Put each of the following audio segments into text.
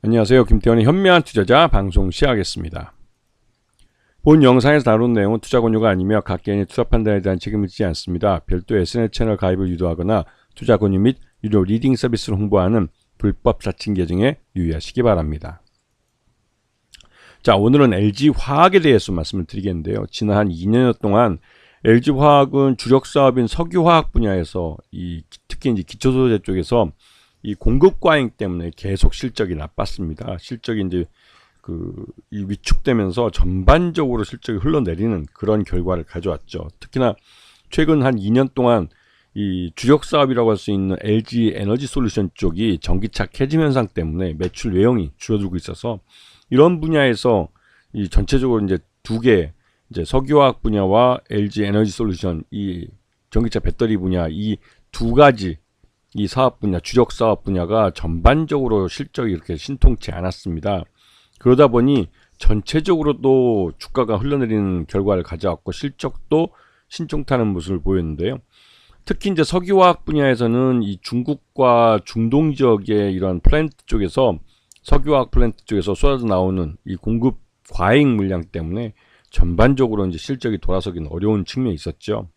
안녕하세요. 김태원의 현명한 투자자 방송 시작하겠습니다. 본 영상에서 다룬 내용은 투자 권유가 아니며 각 개인의 투자 판단에 대한 책임을 지지 않습니다. 별도 SNS 채널 가입을 유도하거나 투자 권유 및 유료 리딩 서비스를 홍보하는 불법 사칭 계정에 유의하시기 바랍니다. 자, 오늘은 LG 화학에 대해서 말씀을 드리겠는데요. 지난 한 2년 동안 LG 화학은 주력 사업인 석유 화학 분야에서 이 특히 이제 기초 소재 쪽에서 이 공급 과잉 때문에 계속 실적이 나빴습니다. 실적이 이제 그 이 위축되면서 전반적으로 실적이 흘러내리는 그런 결과를 가져왔죠. 특히나 최근 한 2년 동안 이 주력 사업이라고 할 수 있는 LG 에너지 솔루션 쪽이 전기차 캐짐 현상 때문에 매출 외형이 줄어들고 있어서 이런 분야에서 이 전체적으로 이제 두 개 이제 석유화학 분야와 LG 에너지 솔루션 이 전기차 배터리 분야 이 두 가지 이 사업 분야, 주력 사업 분야가 전반적으로 실적이 이렇게 신통치 않았습니다. 그러다 보니 전체적으로도 주가가 흘러내리는 결과를 가져왔고 실적도 신통타는 모습을 보였는데요. 특히 이제 석유화학 분야에서는 이 중국과 중동 지역의 이런 플랜트 쪽에서 석유화학 플랜트 쪽에서 쏟아져 나오는 이 공급 과잉 물량 때문에 전반적으로 이제 실적이 돌아서기는 어려운 측면이 있었죠.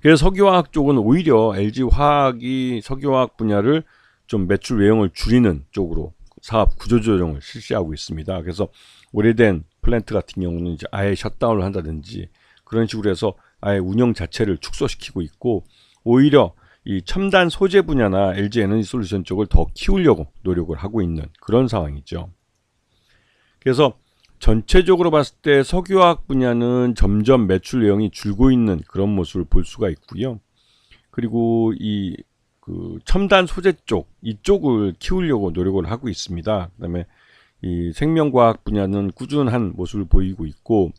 그래서 석유화학 쪽은 오히려 LG 화학이 석유화학 분야를 좀 매출 외형을 줄이는 쪽으로 사업 구조조정을 실시하고 있습니다. 그래서 오래된 플랜트 같은 경우는 이제 아예 셧다운을 한다든지 그런 식으로 해서 아예 운영 자체를 축소시키고 있고 오히려 이 첨단 소재 분야나 LG 에너지 솔루션 쪽을 더 키우려고 노력을 하고 있는 그런 상황이죠. 그래서 전체적으로 봤을 때 석유화학 분야는 점점 매출 내용이 줄고 있는 그런 모습을 볼 수가 있고요. 그리고 이 그 첨단 소재 쪽 이쪽을 키우려고 노력을 하고 있습니다. 그다음에 이 생명과학 분야는 꾸준한 모습을 보이고 있고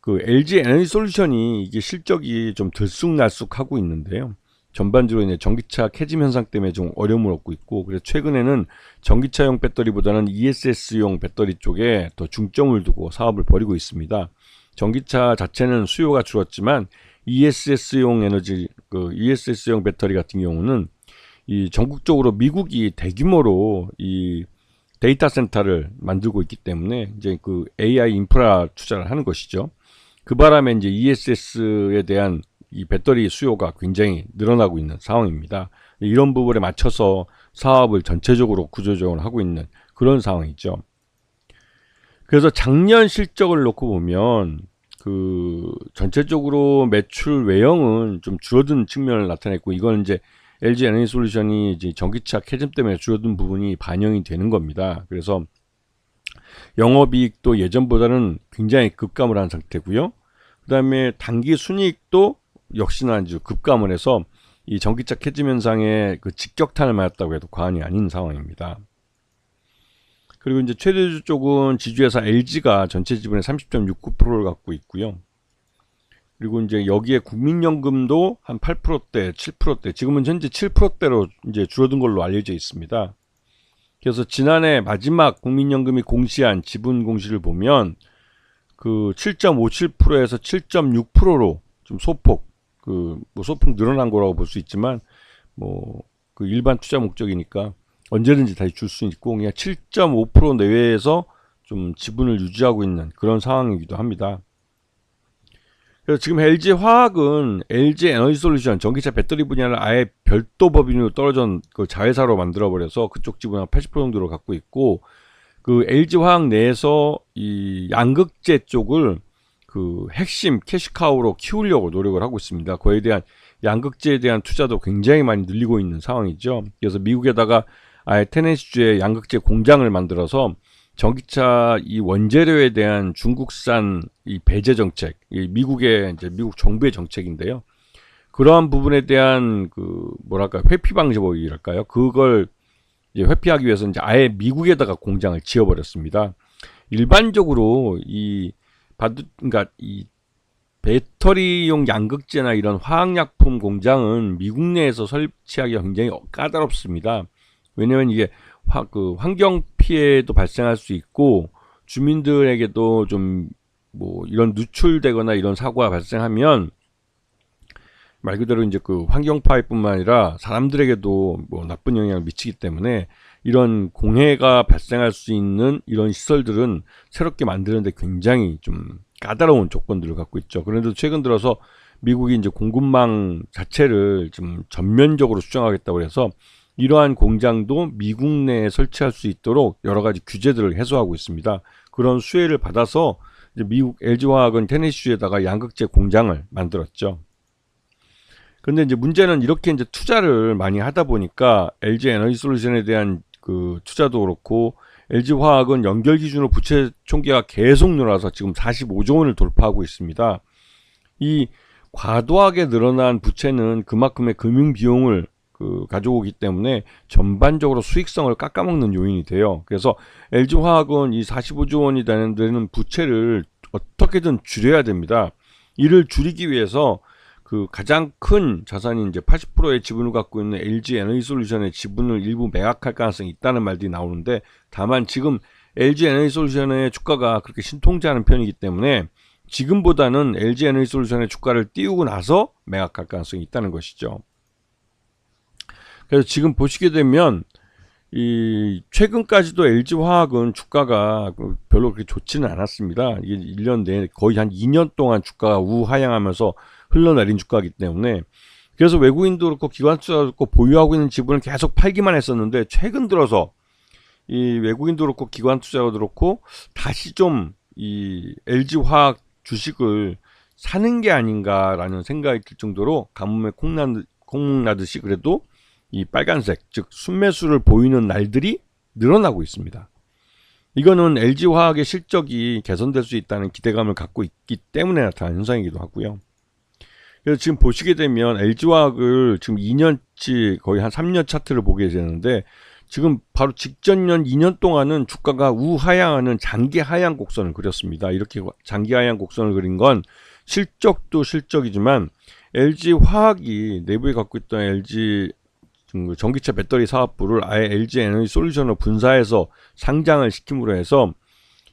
그 LG 에너지 솔루션이 이게 실적이 좀 들쑥날쑥하고 있는데요. 전반적으로 이제 전기차 캐짐 현상 때문에 좀 어려움을 얻고 있고 그래서 최근에는 전기차용 배터리보다는 ESS용 배터리 쪽에 더 중점을 두고 사업을 벌이고 있습니다. 전기차 자체는 수요가 줄었지만 ESS용 에너지 그 ESS용 배터리 같은 경우는 이 전국적으로 미국이 대규모로 이 데이터 센터를 만들고 있기 때문에 이제 그 AI 인프라 투자를 하는 것이죠. 그 바람에 이제 ESS에 대한 이 배터리 수요가 굉장히 늘어나고 있는 상황입니다. 이런 부분에 맞춰서 사업을 전체적으로 구조조정을 하고 있는 그런 상황이죠. 그래서 작년 실적을 놓고 보면 그 전체적으로 매출 외형은 좀 줄어든 측면을 나타냈고 이건 이제 LG 에너지 솔루션이 이제 전기차 캐즘 때문에 줄어든 부분이 반영이 되는 겁니다. 그래서 영업이익도 예전보다는 굉장히 급감을 한 상태고요. 그다음에 단기 순이익도 역시나 이제 급감을 해서 이 전기차 캐짐 현상에 그 직격탄을 맞았다고 해도 과언이 아닌 상황입니다. 그리고 이제 최대주 쪽은 지주회사 LG가 전체 지분의 30.69%를 갖고 있고요. 그리고 이제 여기에 국민연금도 한 8%대, 7%대, 지금은 현재 7%대로 이제 줄어든 걸로 알려져 있습니다. 그래서 지난해 마지막 국민연금이 공시한 지분 공시를 보면 그 7.57%에서 7.6%로 좀 소폭 그뭐 소폭 늘어난 거라고 볼 수 있지만 뭐 그 일반 투자 목적이니까 언제든지 다시 줄 수 있고 그냥 7.5% 내외에서 좀 지분을 유지하고 있는 그런 상황이기도 합니다. 그래서 지금 LG 화학은 LG 에너지 솔루션 전기차 배터리 분야를 아예 별도 법인으로 떨어진 그 자회사로 만들어 버려서 그쪽 지분 한 80% 정도로 갖고 있고 그 LG 화학 내에서 이 양극재 쪽을 그 핵심 캐시카우로 키우려고 노력을 하고 있습니다. 그에 대한 양극재에 대한 투자도 굉장히 많이 늘리고 있는 상황이죠. 그래서 미국에다가 아예 테네시주에 양극재 공장을 만들어서 전기차 이 원재료에 대한 중국산 이 배제 정책, 이 미국의 이제 미국 정부의 정책인데요. 그러한 부분에 대한 그 뭐랄까 회피 방법이랄까요? 그걸 이제 회피하기 위해서 이제 아예 미국에다가 공장을 지어버렸습니다. 일반적으로 이 받 그러니까 이 배터리용 양극재나 이런 화학약품 공장은 미국 내에서 설치하기가 굉장히 까다롭습니다. 왜냐하면 이게 화, 그 환경 피해도 발생할 수 있고 주민들에게도 좀 뭐 이런 누출되거나 이런 사고가 발생하면 말 그대로 이제 그 환경 파괴뿐만 아니라 사람들에게도 뭐 나쁜 영향을 미치기 때문에 이런 공해가 발생할 수 있는 이런 시설들은 새롭게 만드는데 굉장히 좀 까다로운 조건들을 갖고 있죠. 그런데 최근 들어서 미국이 이제 공급망 자체를 좀 전면적으로 수정하겠다고 해서 이러한 공장도 미국 내에 설치할 수 있도록 여러 가지 규제들을 해소하고 있습니다. 그런 수혜를 받아서 미국 LG화학은 테네시주에다가 양극재 공장을 만들었죠. 근데 이제 문제는 이렇게 이제 투자를 많이 하다 보니까 LG 에너지 솔루션에 대한 그 투자도 그렇고 LG 화학은 연결 기준으로 부채 총계가 계속 늘어서 지금 45조 원을 돌파하고 있습니다. 이 과도하게 늘어난 부채는 그만큼의 금융 비용을 그 가져오기 때문에 전반적으로 수익성을 깎아먹는 요인이 돼요. 그래서 LG 화학은 이 45조 원이 되는 부채를 어떻게든 줄여야 됩니다. 이를 줄이기 위해서 그 가장 큰 자산이 이제 80%의 지분을 갖고 있는 LG 에너지 솔루션의 지분을 일부 매각할 가능성이 있다는 말들이 나오는데 다만 지금 LG 에너지 솔루션의 주가가 그렇게 신통치 않은 편이기 때문에 지금보다는 LG 에너지 솔루션의 주가를 띄우고 나서 매각할 가능성이 있다는 것이죠. 그래서 지금 보시게 되면 이 최근까지도 LG 화학은 주가가 그 별로 그렇게 좋지는 않았습니다. 이게 1년 내내 거의 한 2년 동안 주가가 우하향하면서 흘러내린 주가이기 때문에 그래서 외국인도 그렇고 기관 투자도 그렇고 보유하고 있는 지분을 계속 팔기만 했었는데 최근 들어서 이 외국인도 그렇고 기관 투자도 그렇고 다시 좀 이 LG 화학 주식을 사는 게 아닌가라는 생각이 들 정도로 가뭄에 콩나듯, 콩나듯이 그래도 이 빨간색 즉 순매수를 보이는 날들이 늘어나고 있습니다. 이거는 LG 화학의 실적이 개선될 수 있다는 기대감을 갖고 있기 때문에 나타난 현상이기도 하고요. 그래서 지금 보시게 되면 LG화학을 지금 2년치 거의 한 3년 차트를 보게 되는데 지금 바로 직전 년 2년 동안은 주가가 우하향하는 장기 하향 곡선을 그렸습니다. 이렇게 장기 하향 곡선을 그린 건 실적도 실적이지만 LG 화학이 내부에 갖고 있던 LG 그 전기차 배터리 사업부를 아예 LG 에너지 솔루션으로 분사해서 상장을 시킴으로 해서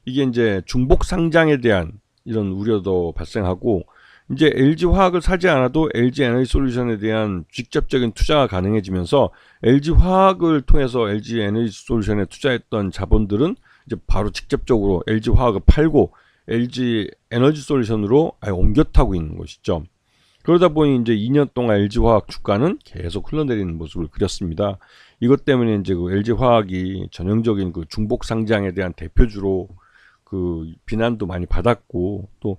이게 이제 중복 상장에 대한 이런 우려도 발생하고 이제 LG 화학을 사지 않아도 LG 에너지 솔루션에 대한 직접적인 투자가 가능해지면서 LG 화학을 통해서 LG 에너지 솔루션에 투자했던 자본들은 이제 바로 직접적으로 LG 화학을 팔고 LG 에너지 솔루션으로 옮겨 타고 있는 것이죠. 그러다 보니 이제 2년 동안 LG 화학 주가는 계속 흘러내리는 모습을 그렸습니다. 이것 때문에 이제 그 LG 화학이 전형적인 그 중복 상장에 대한 대표주로 그 비난도 많이 받았고 또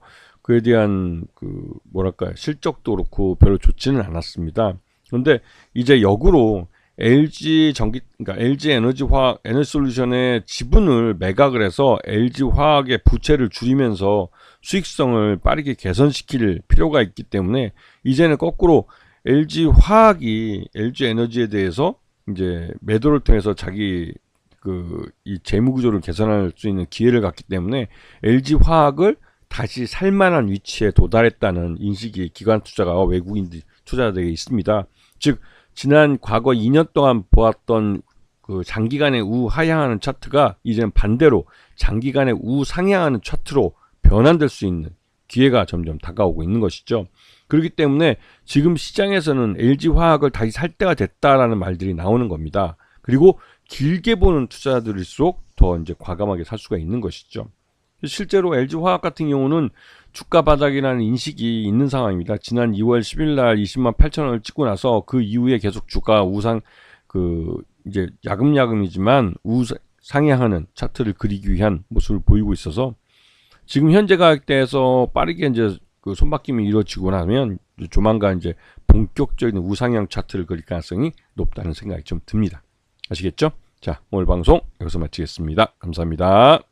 그에 대한 그 뭐랄까 실적도 그렇고 별로 좋지는 않았습니다. 그런데 이제 역으로 LG 전기 그러니까 LG 에너지 화학 에너지 솔루션의 지분을 매각을 해서 LG 화학의 부채를 줄이면서 수익성을 빠르게 개선시킬 필요가 있기 때문에 이제는 거꾸로 LG 화학이 LG 에너지에 대해서 이제 매도를 통해서 자기 그 이 재무 구조를 개선할 수 있는 기회를 갖기 때문에 LG 화학을 다시 살만한 위치에 도달했다는 인식이 기관 투자가 외국인 투자자들에게 있습니다. 즉 지난 과거 2년 동안 보았던 그 장기간의 우하향하는 차트가 이제는 반대로 장기간의 우상향하는 차트로 변환될 수 있는 기회가 점점 다가오고 있는 것이죠. 그렇기 때문에 지금 시장에서는 LG 화학을 다시 살 때가 됐다라는 말들이 나오는 겁니다. 그리고 길게 보는 투자자들일수록 더 이제 과감하게 살 수가 있는 것이죠. 실제로 LG 화학 같은 경우는 주가 바닥이라는 인식이 있는 상황입니다. 지난 2월 10일 날 20만 8천 원을 찍고 나서 그 이후에 계속 주가 우상 그 이제 야금야금이지만 우상향하는 차트를 그리기 위한 모습을 보이고 있어서 지금 현재 가격대에서 빠르게 이제 그 손바뀜이 이루어지고 나면 조만간 이제 본격적인 우상향 차트를 그릴 가능성이 높다는 생각이 좀 듭니다. 아시겠죠? 자, 오늘 방송 여기서 마치겠습니다. 감사합니다.